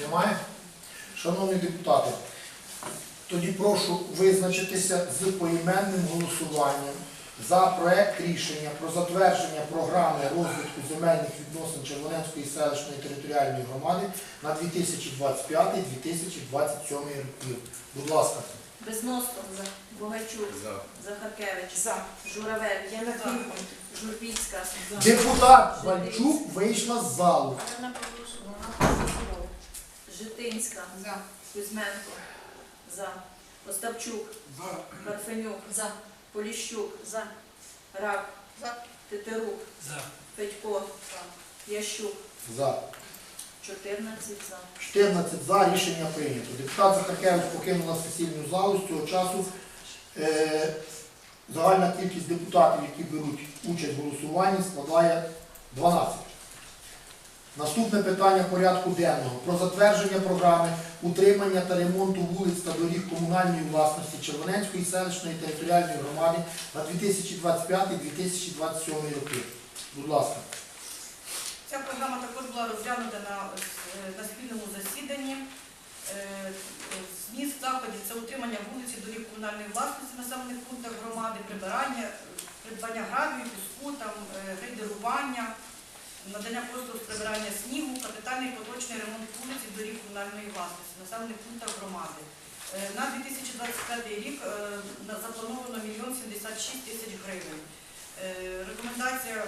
Немає? Шановні депутати, тоді прошу визначитися з поіменним голосуванням за проект рішення про затвердження програми розвитку земельних відносин Червоненської селищної територіальної громади на 2025-2027 років. Будь ласка. Безноско. Богачук. Захаркевич. Журавель. Журбіцька. Депутат Вальчук вийшла з залу. Житинська. Кузьменко. За. Остапчук. Парфенюк. За. Поліщук. За. Рак. За. Тетерук. Федько. Ящук. За. 14 за. 14 за рішення прийнято. Депутат Захаркевич покинула сесійну залу. З цього часу е, загальна кількість депутатів, які беруть участь в голосуванні, складає 12. Наступне питання порядку денного про затвердження програми утримання та ремонту вулиць та доріг комунальної власності Червоненської селищної територіальної громади на 2025-2027 роки. Будь ласка. Ця програма також була розглянута на, е, на спільному засіданні. Е, Зміст заходів це утримання вулиці доріг комунальної власності населених пунктах громади, прибирання, е, придбання гравію, піску, там, е, грейдерування, надання послуг з прибирання снігу, капітальний поточний ремонт вулиці доріг комунальної власності населених пунктах громади. Е, На 2025 рік е, заплановано 1 76 тисяч гривень. Е, Рекомендація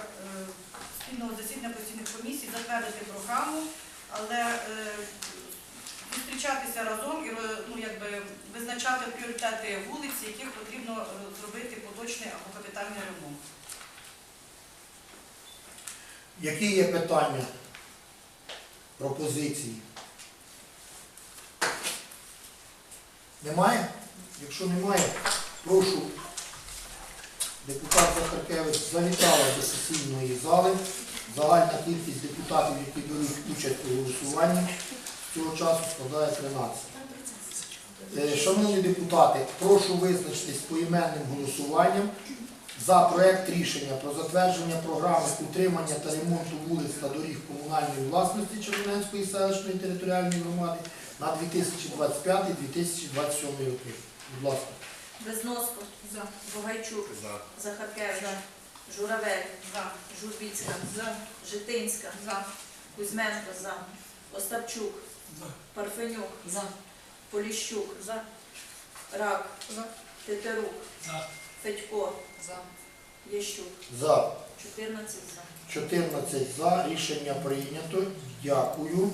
спільного засідання постійних комісій затвердити програму, але зустрічатися разом і ну, якби, визначати пріоритети вулиць, яких потрібно зробити поточний або капітальний ремонт. Які є питання, пропозиції? Немає? Якщо немає, прошу. Депутат Захаркевич завітала до сесійної зали. Загальна кількість депутатів, які беруть участь у голосуванні, цього часу складає 13. Е, Шановні депутати, прошу визначитись поіменним голосуванням за проект рішення про затвердження програми утримання та ремонту вулиць та доріг комунальної власності Червоненської селищної територіальної громади на 2025-2027 роки. Будь ласка. Безноско. За. Богайчук. Захаркевич. Журавель. За. Журбіцька. Житинська. За. Кузьменко. За. Остапчук. Парфенюк. За. Поліщук. За. Рак. За. Тетерук. Федько. Ящук. За 14 за. 14 за. Рішення прийнято. Дякую.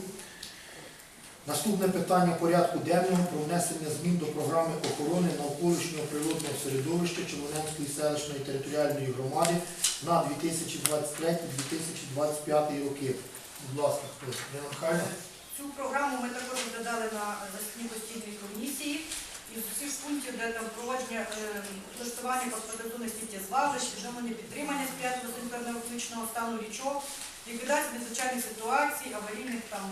Наступне питання порядку денного про внесення змін до програми охорони навколишнього природного середовища Червоненської селищної територіальної громади на 2023-2025 роки. Будь ласка, хто? Ірина Михайлівна? Цю програму ми також розглядали на засіданні постійної комісії. І з усіх пунктів, де там проводження е, влаштування конституційних сміттєзвалищ, вживлення підтримання сприятливо санітарного екологічного стану річок, ліквідація надзвичайних ситуацій, аварійних там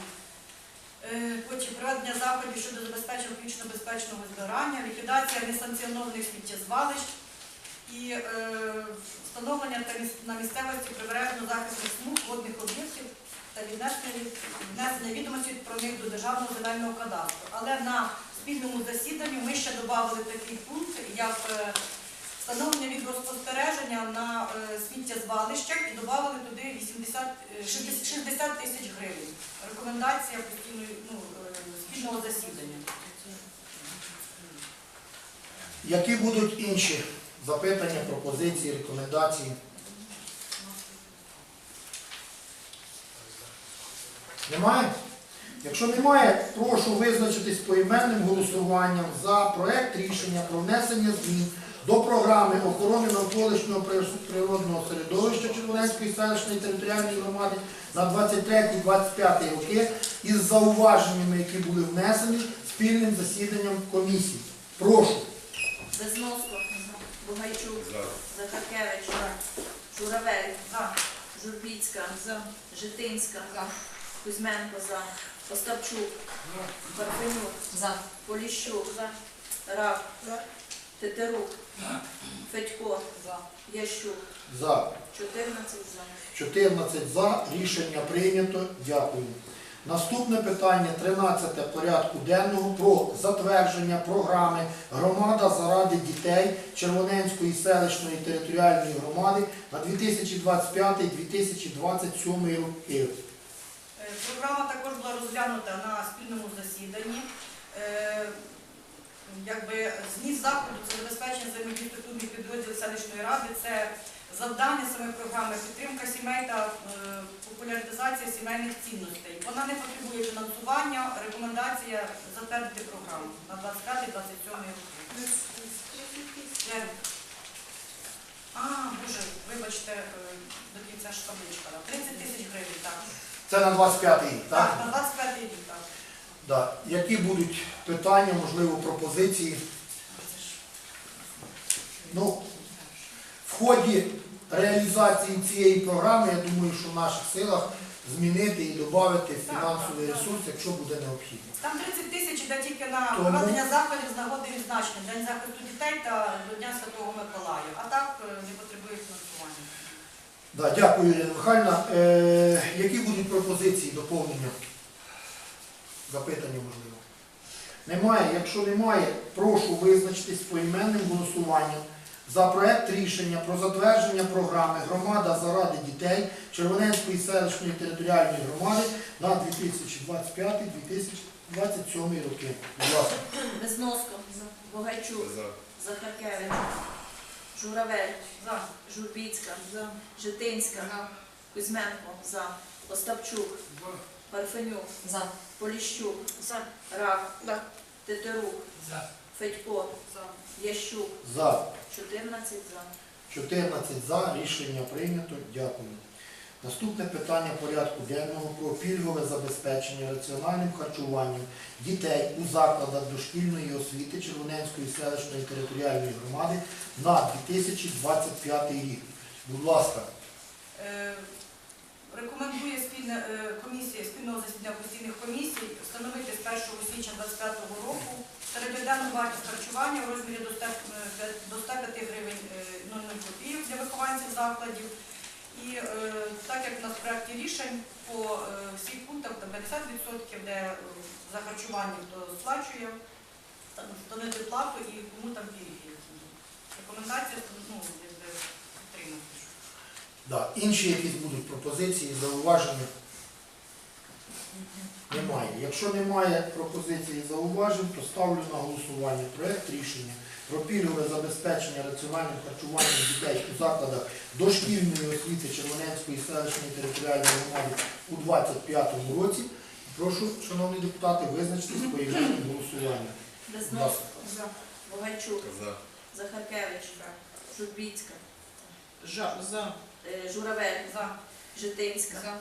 е, потім проведення заходів щодо забезпечення екологічно безпечного збирання, ліквідація несанкціонованих сміттєзвалищ і е, встановлення на місцевості прибережно-захисних смуг водних об'єктів та віднесення відомості про них до державного земельного кадастру. Але на спільному засіданні ми ще додали такий пункт, як е, встановлення відеоспостереження на е, сміттєзвалищах і додали туди 80, е, 60 60 тисяч гривень. Рекомендація постійної ну, е, спільного засідання. Які будуть інші запитання, пропозиції, рекомендації? Немає? Якщо немає, прошу визначитись поіменним голосуванням за проект рішення про внесення змін до програми охорони навколишнього природного середовища Червоненської селищної територіальної громади на 23-25 роки із зауваженнями, які були внесені спільним засіданням комісії. Прошу. Безноско. Богайчук. Захаркевич. Журавель. Журбіцька. Житинська. Кузьменко. За. Остапчук. Парфенюк. За. Поліщук. За. Рак. За. Тетерук. Федько. За. Ящук. За. 14 за. 14 за. Рішення прийнято. Дякую. Наступне питання 13 порядку денного про затвердження програми Громада заради дітей Червоненської селищної територіальної громади на 2025-2027 роки. Програма також була розглянута на спільному засіданні. Е, Якби зміст заходу це забезпечення взаємодії структурних підрозділів селищної ради, це завдання самої програми, підтримка сімей та е, популяризація сімейних цінностей. Вона не потребує фінансування, рекомендація затвердити програму на 25-27 роки. А, боже, вибачте, е, до кінця ж табличка. 30 тисяч гривень, так. Це на 25 рік, так? Так, на 25 рік, так. Да. Які будуть питання, можливо, пропозиції? Ну, в ході реалізації цієї програми, я думаю, що в наших силах змінити і додати фінансовий ресурс, якщо буде необхідно. Там 30 тисяч йде тільки на проведення заходів з нагоди відзначення День захисту дітей та до Дня Святого Миколая. А так е, не потребує фінансування. Да, дякую, Ірина Михайлівна. Е, які будуть пропозиції, доповнення? Запитання можливо. Немає. Якщо немає, прошу визначитись поіменним голосуванням за проект рішення про затвердження програми Громада заради дітей Червоненської селищної територіальної громади на 2025-2027 роки. Будь ласка. Безноско, Богайчук, Захаркевич, Журавель, За. Журбіцька, Житинська, Кузьменко, за. Остапчук, Парфенюк, Поліщук, Рак, Тетерук, Федько, Ящук, За. 14 за. 14 за. Рішення прийнято. Дякую. Наступне питання порядку денного про пільгове забезпечення раціональним харчуванням дітей у закладах дошкільної освіти Червоненської селищної територіальної громади на 2025 рік. Будь ласка. Е, Рекомендує спільна е, комісія спільного засідання постійних комісій встановити з 1 січня 2025 року середньоденну вартість харчування в розмірі до 100 е, 105 гривень е, 00 копійок для вихованців закладів. І е, так як у нас в проєкті рішень по е, всіх пунктах там 50%, де е, за харчування хто сплачує, там встановити плату і кому там пільги. Рекомендація ну, підтримати. Да. Інші якісь будуть пропозиції, зауваження? Немає. Якщо немає пропозиції і зауважень, то ставлю на голосування проект рішення про пільгове забезпечення раціональним харчуванням дітей у закладах дошкільної освіти Червоненської селищної територіальної громади у 2025 році. Прошу, шановні депутати, визначитись по іменним голосуванням. Безноско, Богайчук, Захаркевич, Журбіцька, Е, Журавель, За. Житинська,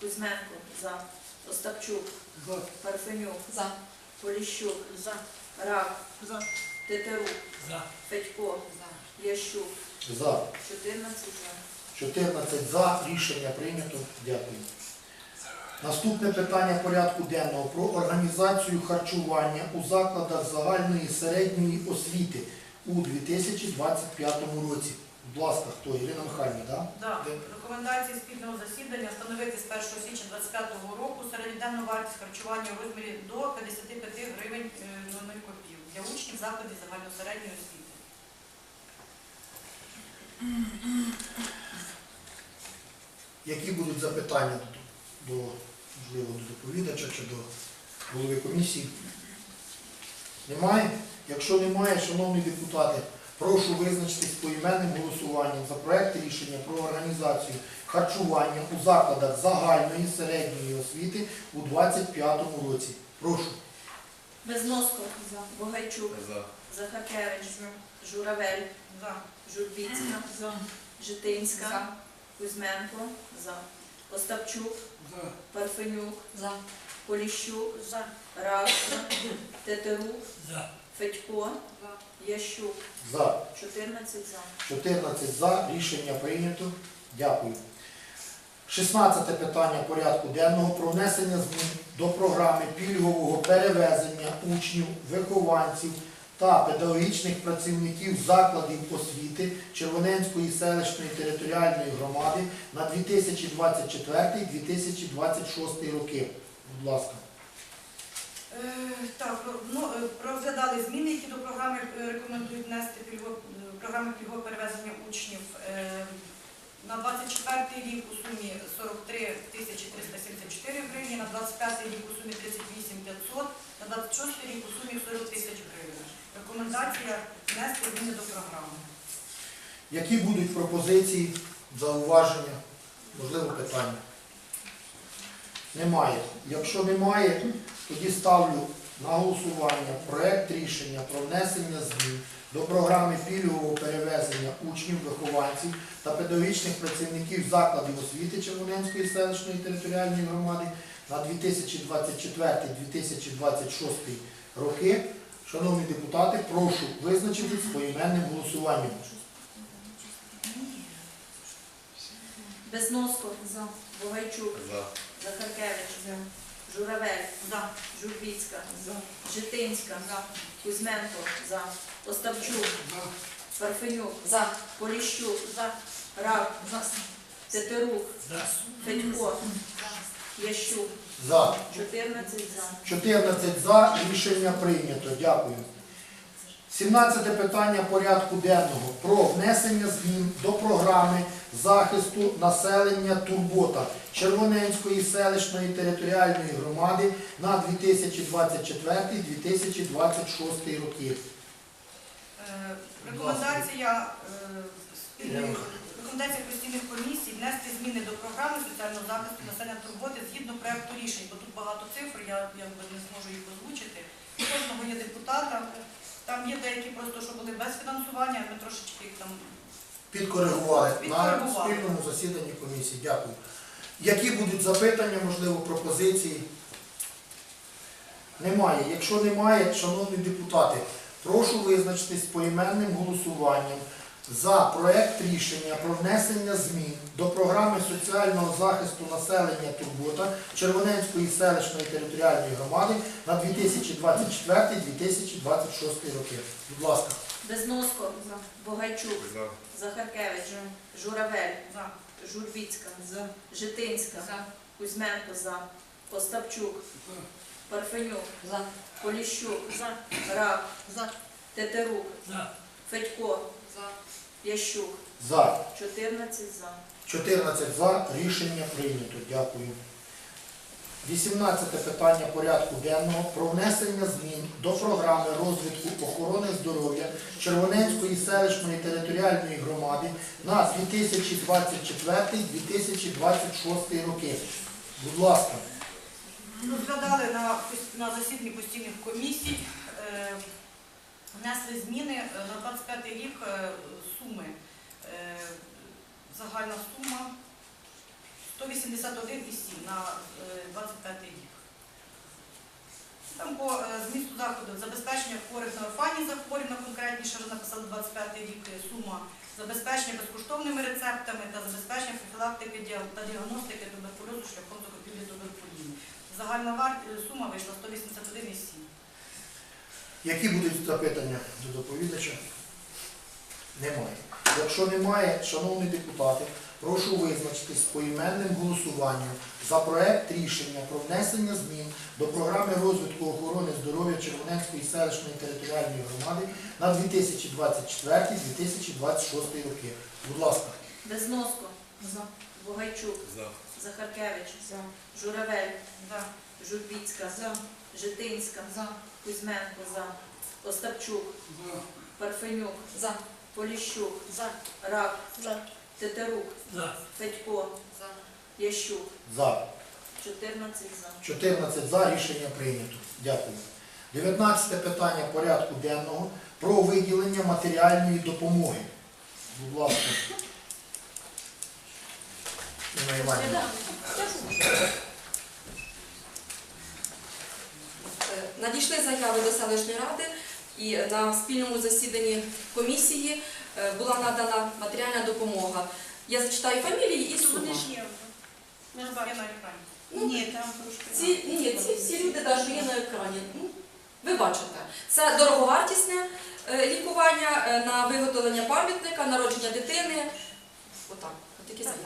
Кузьменко, за. Остапчук, Парфенюк, за. Поліщук, за. Рак, Тетерук, Федько, Ящук, За. 14 за. 14 за. Рішення прийнято. Дякую. Наступне питання порядку денного про організацію харчування у закладах загальної середньої освіти у 2025 році. Будь ласка, хто? Ірина Михайлівна, так? Да. Рекомендації спільного засідання встановити з 1 січня 2025 року середньоденну вартість харчування у розмірі до 55 гривень е, 00 копійок для учнів закладів загальносередньої освіти. Які будуть запитання до, можливо, до доповідача чи до голови комісії? Немає? Якщо немає, шановні депутати, прошу визначитись поіменним голосуванням за проект рішення про організацію харчування у закладах загальної середньої освіти у 2025 році. Прошу. Безноско, Богайчук, Захаркевич, Журавель, За. Журбіцька, Житинська, Кузьменко, за. Остапчук, Парфенюк, Поліщук, Рак, Тетерук, Федько, Ящук, За. 14 за. 14 за. Рішення прийнято. Дякую. 16 питання порядку денного про внесення змін до програми пільгового перевезення учнів, вихованців та педагогічних працівників закладів освіти Червоненської селищної територіальної громади на 2024-2026 роки. Будь ласка. Е, Так, ну, е, розглядали зміни, які до програми е, рекомендують внести програми пільгового перевезення учнів. На 24 рік у сумі 43 тисячі 374 гривні, на 25 рік у сумі 38 500, на 26 рік у сумі 40 тисяч гривень. Рекомендація внести зміни до програми. Які будуть пропозиції, зауваження, можливо, питання? Немає. Якщо немає, тоді ставлю на голосування проект рішення про внесення змін до програми пільгового перевезення учнів, вихованців та педагогічних працівників закладів освіти Червоненської селищної територіальної громади на 2024-2026 роки. Шановні депутати, прошу визначитись поіменним голосуванням. Безноско. За. Бугайчук. Захаркевич. Журавель. За. Журбіцька. Житинська. Кузьменко. За. Остапчук. Парфенюк. За. Поліщук. Рак. Тетерук. Федько. Ящук. За. 14 за. 14 за. Рішення прийнято. Дякую. 17 питання порядку денного про внесення змін до програми захисту населення Турбота Червоненської селищної територіальної громади на 2024-2026 роки. Е, Рекомендація е, рекомендація постійних комісій внести зміни до програми соціального захисту населення турботи згідно проекту рішень, бо тут багато цифр, я якби не зможу їх озвучити. У кожного є депутата. Там є деякі просто, що були без фінансування, ми трошечки їх там Підкоригували на Підкоригували. спільному засіданні комісії. Дякую. Які будуть запитання, можливо, пропозиції? Немає. Якщо немає, шановні депутати, прошу визначитись поіменним голосуванням за проект рішення про внесення змін до програми соціального захисту населення Турбота Червоненської селищної територіальної громади на 2024-2026 роки. Будь ласка. Безноско. Бугайчук. Захаркевич. Журавель. за. Журбіцька. Житинська. Кузьменко. За. Остапчук. Парфенюк. За. Поліщук. Рак. Тетерук. Федько. Ящук. За. 14 за. 14 за. Рішення прийнято. Дякую. 18 питання порядку денного про внесення змін до програми розвитку охорони здоров'я Червоненської селищної територіальної громади на 2024-2026 роки. Будь ласка. Розглядали на, на засіданні постійних комісій, е, внесли зміни е, на 25 рік е, суми. Е, загальна сума 181,7 на е, 25 рік. Там по е, змісту заходу забезпечення хворих на орфанні захворювання, конкретніше вже написали 25 рік е, сума, забезпечення безкоштовними рецептами та забезпечення профілактики та діагностики туберкульозу шляхом закупівлі туберкуліну. Загальна е, сума вийшла 181,7. Які будуть запитання до доповідача? Немає. Якщо немає, шановні депутати, прошу визначитись поіменним голосуванням за проект рішення про внесення змін до програми розвитку охорони здоров'я Червоненської селищної територіальної громади на 2024-2026 роки. Будь ласка. Безноско. За. Бугайчук. За. Захаркевич. Журавель. За. Журбіцька. За. Житинська. За. Кузьменко. За. Остапчук. Парфенюк. За. Поліщук. За. Рак. Тетерук. Федько. Ящук. За. 14 за. 14 за. Рішення прийнято. Дякую. 19 питання порядку денного про виділення матеріальної допомоги. Будь ласка. Інна Іванівна. Е, Надійшли заяви до селищної ради і на спільному засіданні комісії була надана матеріальна допомога. Я зачитаю фамілії і сума. Є на екрані. Ну, Ні, там. Ці, ні, ці всі люди навіть є на екрані. Ну, ви бачите, це дороговартісне е, лікування е, на виготовлення пам'ятника, народження дитини. Отак, от такі заяви.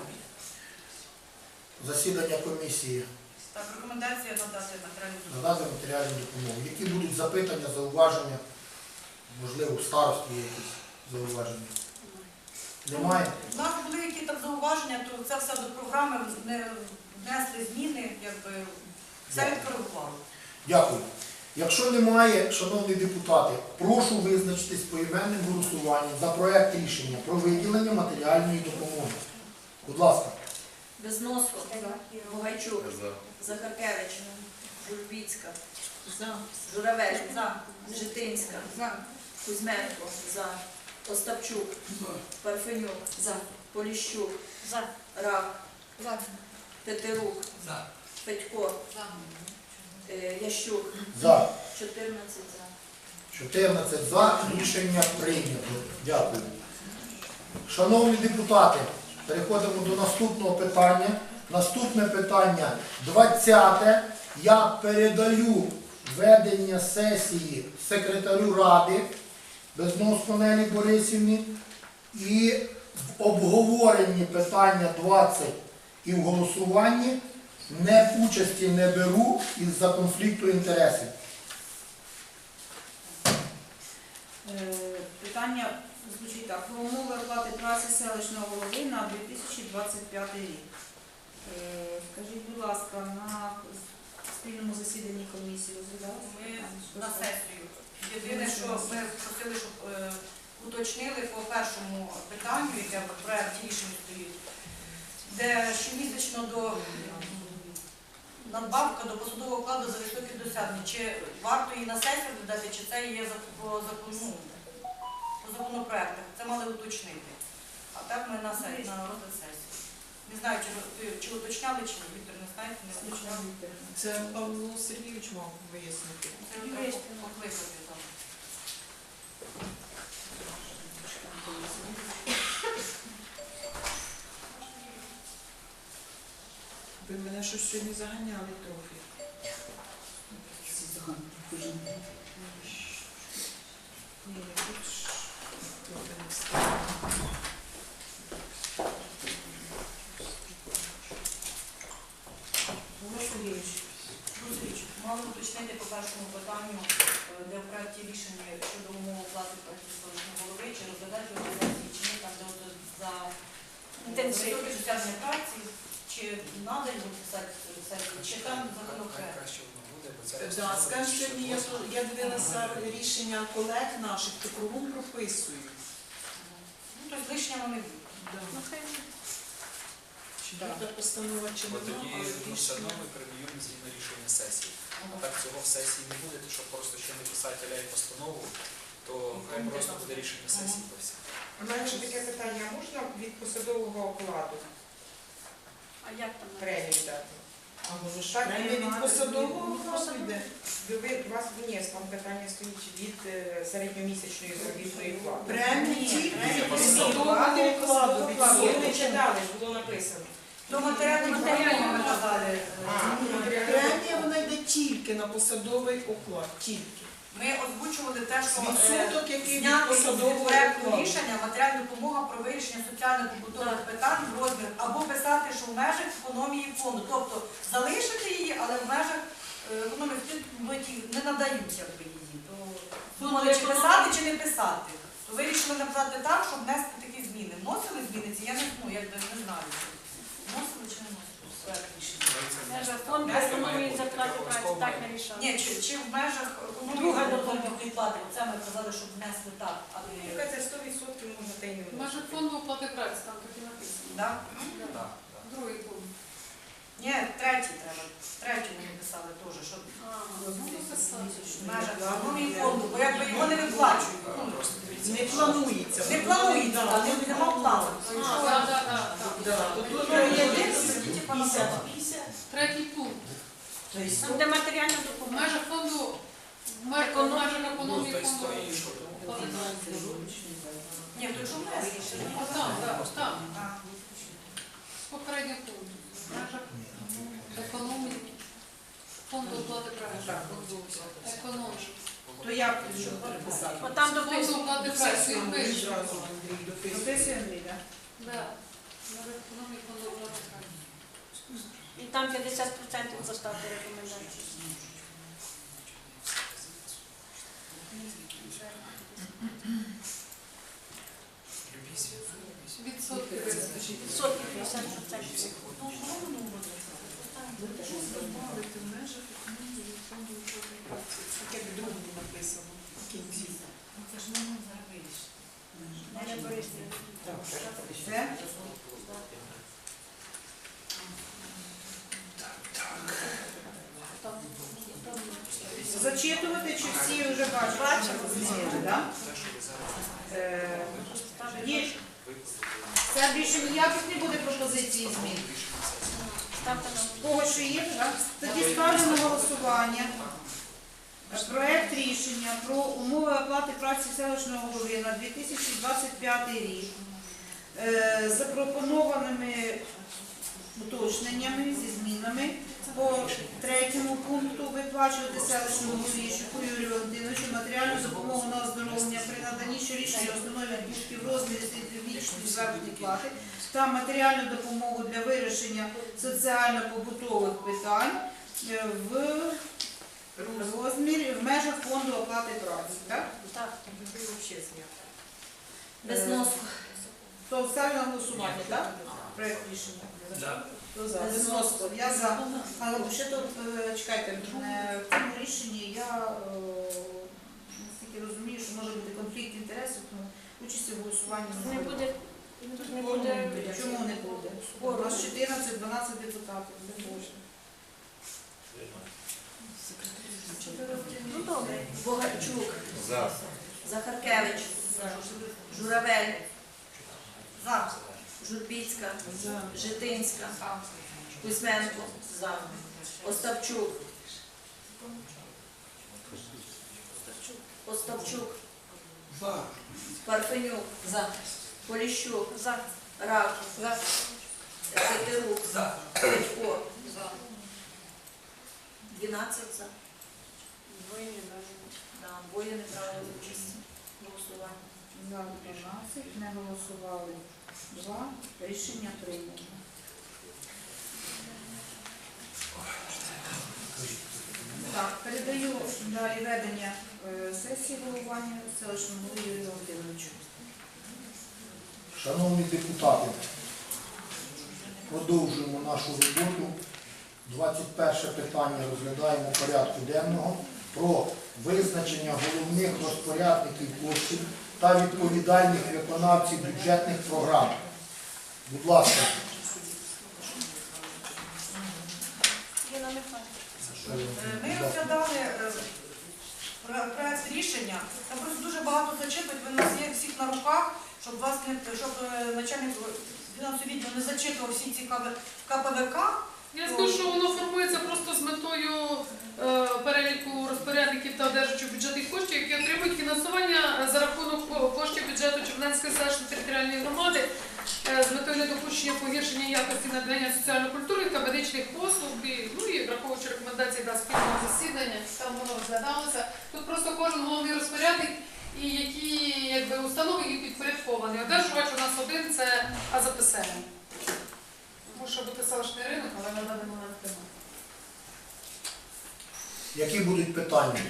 Засідання комісії Так, рекомендація надати матеріальну допомогу. надати матеріальну допомогу. Які будуть запитання, зауваження? Можливо, в старості якісь зауваження. Немає? У нас були які там зауваження, то це все до програми не внесли зміни, якби все відкоригували. Дякую. Якщо немає, шановні депутати, прошу визначитись поіменним голосуванням за проект рішення про виділення матеріальної допомоги. Будь ласка. Безноско. Бугайчук. Захаркевич. Журбіцька. Журавель. Житинська. Кузьменко. За. Остапчук. Парфенюк. За. Поліщук. Рак. Тетерук. Федько. Е, Ящук. За. 14 за. 14 за. Рішення прийнято. Дякую. Шановні депутати, переходимо до наступного питання. Наступне питання 20. Я передаю ведення сесії секретарю Ради Безноско Нелі Борисівні і в обговоренні питання 20 і в голосуванні не участі не беру із-за конфлікту інтересів. Е, Питання звучить так. Про умови оплати праці селищного голови на 2025 рік. Е, Скажіть, будь ласка, на спільному засіданні комісії розглядалося? Ми на сесію. Єдине, що ми просили, щоб е, уточнили по першому питанню, яке в проєкті рішення стоїть, де щомісячно до надбавка до посадового окладу за високі досягнення. Чи варто її на сесію додати, чи це є по закону, по законопроектах. Це мали уточнити. А так ми на сесію, на розгляд сесії. Не знаю, чи, чи уточняли, чи. Віктор не знаєте, не уточняли. Це Павло Сергійович мав вияснити. Це покликати. Ви мене щось сьогодні заганяли трохи. Ні, тут ж не стало. Мали уточнити по першому питанню, де в проєкті рішення щодо умов оплати праці голови, чи розглядати сесії, чи ні, там де от за Інтенсив. соціальні праці, чи його писати чи там законопроект. Краще воно буде, бо це да, скажіть, сьогодні я, я дивилася рішення колег наших, то кругом прописують. Ну, тобто лишня вони будуть. Да. Чи Да. буде постанова, чи Бо нема, тоді але ну, все одно рішення. ми приймемо згідно рішення сесії. А так цього в сесії не буде, то що просто ще не писати ляй постанову, то хай просто буде рішення сесії по всім. У мене ще таке питання, а можна від посадового окладу А як там? премію дати? А може ж Так, і від посадового окладу йде? Ви, ви, у вас ні, там питання стоїть від е, середньомісячної заробітної плати. Премії Премії посадового окладу. від Окладу, ви не читали, ж було написано. До матеріальної допомоги ми казали. Ну, Премія вона йде тільки на посадовий оклад, тільки. Ми озвучували те, що е, Відсоток, який від зняти з посадового проекту окладу. рішення матеріальна допомога про вирішення соціально-побутових питань в розмір або писати, що в межах економії фонду, тобто залишити її, але в межах е, економії фонду ті- не надають якби її. То думали, чи писати, чи не писати. То вирішили написати так, щоб внести такі зміни. Вносили зміни ці, я не ну, якби не знаю. Вносили чи не вносили в проект рішення. Фонд економії затрати праці так не Ні, чи, чи в межах Друга заробітної плати. Це ми казали, щоб внесли так, аби Яка це 100% можна та й не Може вносити. фонду оплати праці, там так і написано. да? Так, так. Другий пункт. Ні, третій треба. Третій ми написали теж, щоб А, ну написали. в межах економії фонду, бо якби його не виплачують. Ну, Не планується. Не планується, да, не- нема плану. То А, якщо- так, так, так, так. Да, то тут Ну, є десь, типа, на 50, плану. 50. Третій пункт. Тобто, Де матеріальна В допомога. межах фонду, в межах в межах Ну, економії фонду. Ні, то якщо внесли. О, там, так, там. Попередній пункт. В межах економії фонду оплати праці. Економії. То як що написати? От там Фонду дописано. оплати праці. Пише. зразу Андрій дописує. Дописує Андрій, так? Да. В економії фонду оплати праці. І там 50% поставте рекомендації. Відсотки визначити. Відсотки 50%. Таке в другому написано. в кінці. Неля Борисівна. Все? Зачитувати чи всі вже бачать? Бачимо. Зміни, да? Це більше ніяких не буде пропозиції змін. Кого що є? Тоді ставлю на голосування. Проект рішення про умови оплати праці селищного голови на 2025 рік е, з запропонованими уточненнями зі змінами по третьому пункту виплачувати селищному голові Щуку Юрію Валентиновичу матеріальну допомогу на оздоровлення при наданні щорічної основної відпустки в розмірі середньовічної заробітної плати та матеріальну допомогу для вирішення соціально-побутових питань е, в розмірі в межах фонду оплати праці. Так? Так. Без носу. То ставлю на голосування, так? Проект рішення. Хто за? Без носу. Я за. Але ще тут, е, чекайте, е, в цьому рішенні я е, наскільки розумію, що може бути конфлікт інтересів, тому участі в голосуванні Не не буде, тут не буде. Чому не буде? У нас 14-12 депутатів. не може. Ну добре. Богарчук, За. Захаркевич, Журавель, За. Журбіцька, Житинська, Кузьменко, За. Остапчук, Остапчук, Парфенюк, За. Поліщук, За. Рак, Петерук, Петько, 12 за. Двоє не бажано. Да, Двоє не брали участі в голосуванні. За 12, не голосували 2. Рішення прийнято. Так, передаю далі ведення е, сесії головування селищному голові Юрію Володимировичу. Шановні депутати, продовжуємо нашу роботу. 21 питання розглядаємо порядку денного про визначення головних розпорядників коштів та відповідальних виконавців бюджетних програм. Будь ласка, Ліна Михайлівна. Е, Ми розглядали е, про- проект рішення. Там просто дуже багато зачитувати, ви нас є всіх на руках, щоб вас не щоб е, начальник фінансового відділу не зачитував всі ці КПВК. Я скажу, що воно формується просто з метою е, переліку розпорядників та одержучих бюджетних коштів, які отримують фінансування за рахунок коштів бюджету Черненської селищної територіальної громади з метою недопущення погіршення якості надання соціально-культурних та медичних послуг, і, ну і враховуючи рекомендації до спільного засідання, там воно розглядалося. Тут просто кожен головний розпорядник і які якби установи їх підпорядковані. Одержувач у нас один це АЗПСМ. Може бути селищний ринок, але на даний момент немає. які будуть питання?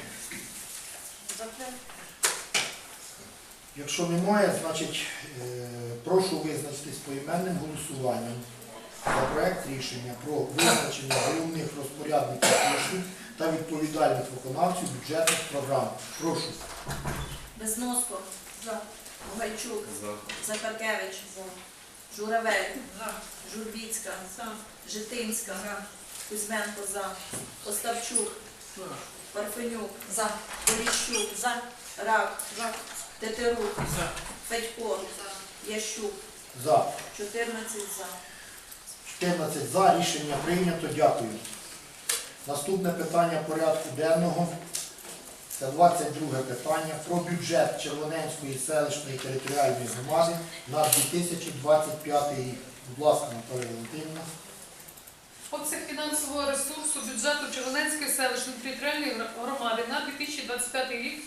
Якщо немає, значить е, прошу визначитись поіменним голосуванням за проект рішення про визначення головних розпорядників коштів та відповідальних виконавців бюджетних програм. Прошу. Безноско, Бугайчук, Захаркевич, Журавель, Журбіцька, За. Житинська, Кузьменко, за. Остапчук, Парфенюк, За. Поліщук, За. Рак, Тетерук, Федько, Ящук, За. 14 за. 14 за. Рішення прийнято. Дякую. Наступне питання порядку денного. Це 22 питання про бюджет Червоненської селищної територіальної громади на 2025 рік. Будь ласка, Наталія Валентинівна. Обсяг фінансового ресурсу бюджету Червоненської селищної територіальної громади на 2025 рік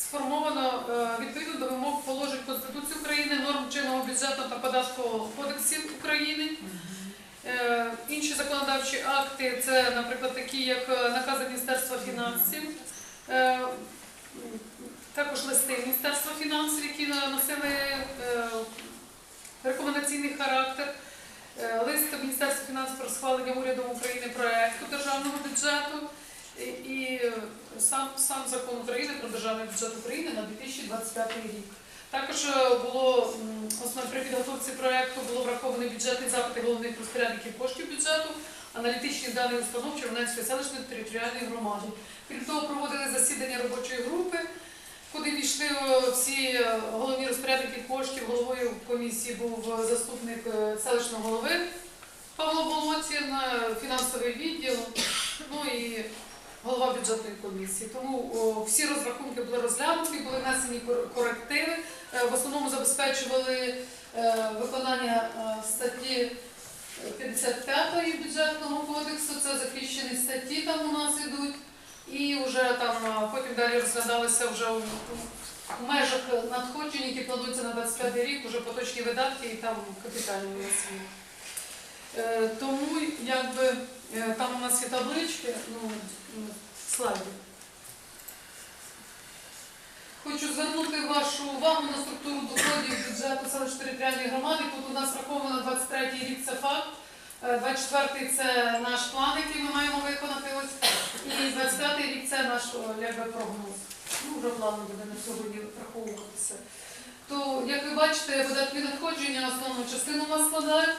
сформовано е, відповідно до вимог положень Конституції України, норм чинного бюджетного та податкового кодексів України. Е, Інші законодавчі акти це, наприклад, такі, як е, накази Міністерства фінансів, також листи Міністерства фінансів, які носили рекомендаційний характер. Лист Міністерства фінансів про схвалення урядом України проекту державного бюджету і, сам, сам закон України про державний бюджет України на 2025 рік. Також е, було м, основне при підготовці проекту було врахований бюджетний запити головних розпорядників коштів бюджету, аналітичні дані установ Червоненської селищної територіальної громади. Крім того, проводили засідання робочої групи, куди війшли е, всі е, головні розпорядники коштів. Головою комісії був заступник селищного голови Павло Болотін, е, фінансовий відділ, ну і голова бюджетної комісії. Тому о, всі розрахунки були розглянуті, були внесені корективи. Е, В основному забезпечували е, виконання е, статті 55 бюджетного кодексу, це захищені статті там у нас ідуть. І вже там е, потім далі розглядалися вже у, у межах надходжень, які плануються на 25 рік, вже поточні видатки і там капітальні освіти. Е, Тому якби е, там у нас є таблички, ну, м, слайди. Хочу звернути вашу увагу на структуру доходів бюджету селищної територіальної громади. Тут у нас враховано 23 й рік це факт. 24-й це наш план, який ми маємо виконати ось. І 25 рік це наш якби, прогноз. Ну, вже план буде на сьогодні враховуватися. То, як ви бачите, видатки надходження основну частину у нас складають.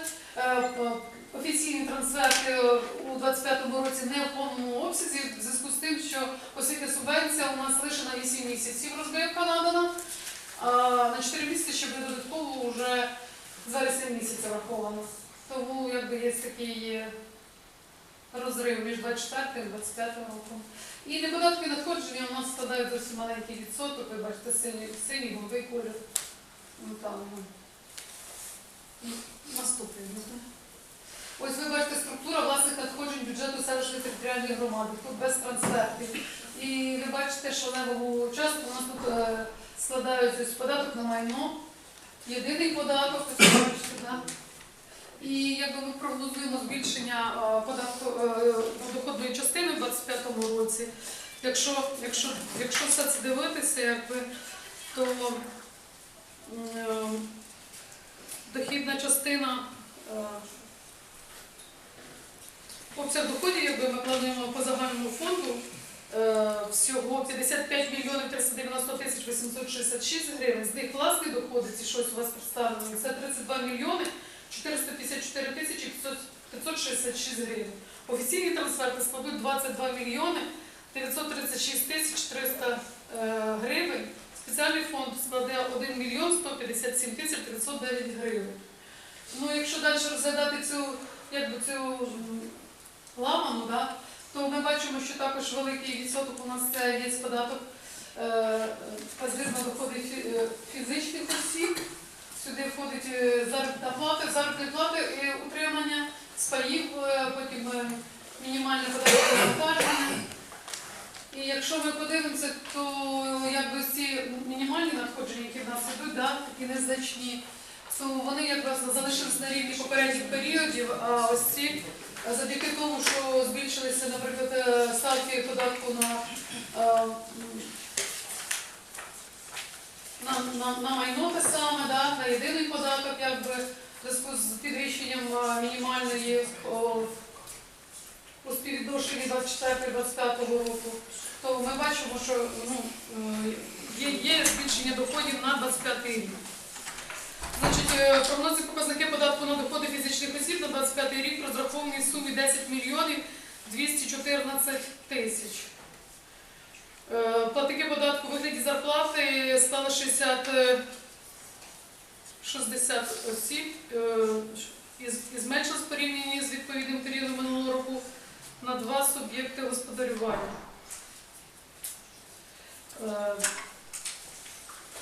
Офіційні трансферти е, у 25-му році не в повному обсязі, в зв'язку з тим, що оскільки субвенція у нас лише на 8 місяців розбивка надана, а на 4 місяці ще буде додатково вже з вересня місяця враховано. Тому якби є такий е, розрив між 24 і 25 роком. І неподатки надходження у нас складають зовсім маленький відсоток, ви бачите, синій, синій голубий колір. Ну, там, ну, наступний. Ну. Ось ви бачите структура власних надходжень бюджету селищної територіальної громади, тут без трансфертів. І ви бачите, що левову частку у нас тут е, складають ось податок на майно, єдиний податок, ось ви бачите, да? І якби ми прогнозуємо збільшення е, податку е, доходної частини в 2025 році. Якщо, якщо, якщо все це дивитися, якби, то е, дохідна частина. е, Обсяг доходів, якби ми плануємо по загальному фонду, е, всього 55 мільйонів 390 тисяч 866 гривень. З них власні доходи, ці щось у вас представлені, це 32 мільйони 454 тисячі 566 гривень. Офіційні трансферти складуть 22 мільйони 936 тисяч 300 е, гривень. Спеціальний фонд складе 1 мільйон 157 тисяч 509 гривень. Ну, якщо далі розглядати цю, якби цю ламану, да, то ми бачимо, що також великий відсоток у нас це є податок е, пасивно доходи фі- е, фізичних осіб. Сюди входить е, заробітна плата, заробітні плати утримання спаїв, е, потім е, мінімальне навантаження. І якщо ми подивимося, то якби ці мінімальні надходження, які в нас ідуть, да, такі незначні, то вони якраз залишились на рівні попередніх періодів, а ось ці е, завдяки тому, що збільшилися, наприклад, е, ставки податку на, е, на, на, на майно те саме, да, на єдиний податок, якби в зв'язку з підвищенням е, мінімальної о, у співвідношенні 24-25 року, то ми бачимо, що ну, є, є збільшення доходів на 25 рік. Значить, е, прогнози показники податку на доходи фізичних осіб на 25 рік розраховані в сумі 10 мільйонів 214 тисяч. Е, Платники податку у вигляді зарплати стало 60, е, 60 осіб е, і зменшилось в порівнянні з відповідним періодом минулого року на два суб'єкти господарювання.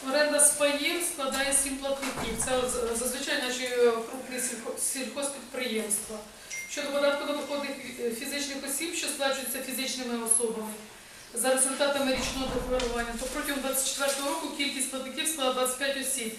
Е, Оренда спаїв складає 7 платників. Це зазвичай наші е, крупні сільхозпідприємства. Щодо податку на доходи фізичних осіб, що сплачуються фізичними особами, за результатами річного декларування, то протягом 2024 року кількість платників склала 25 осіб.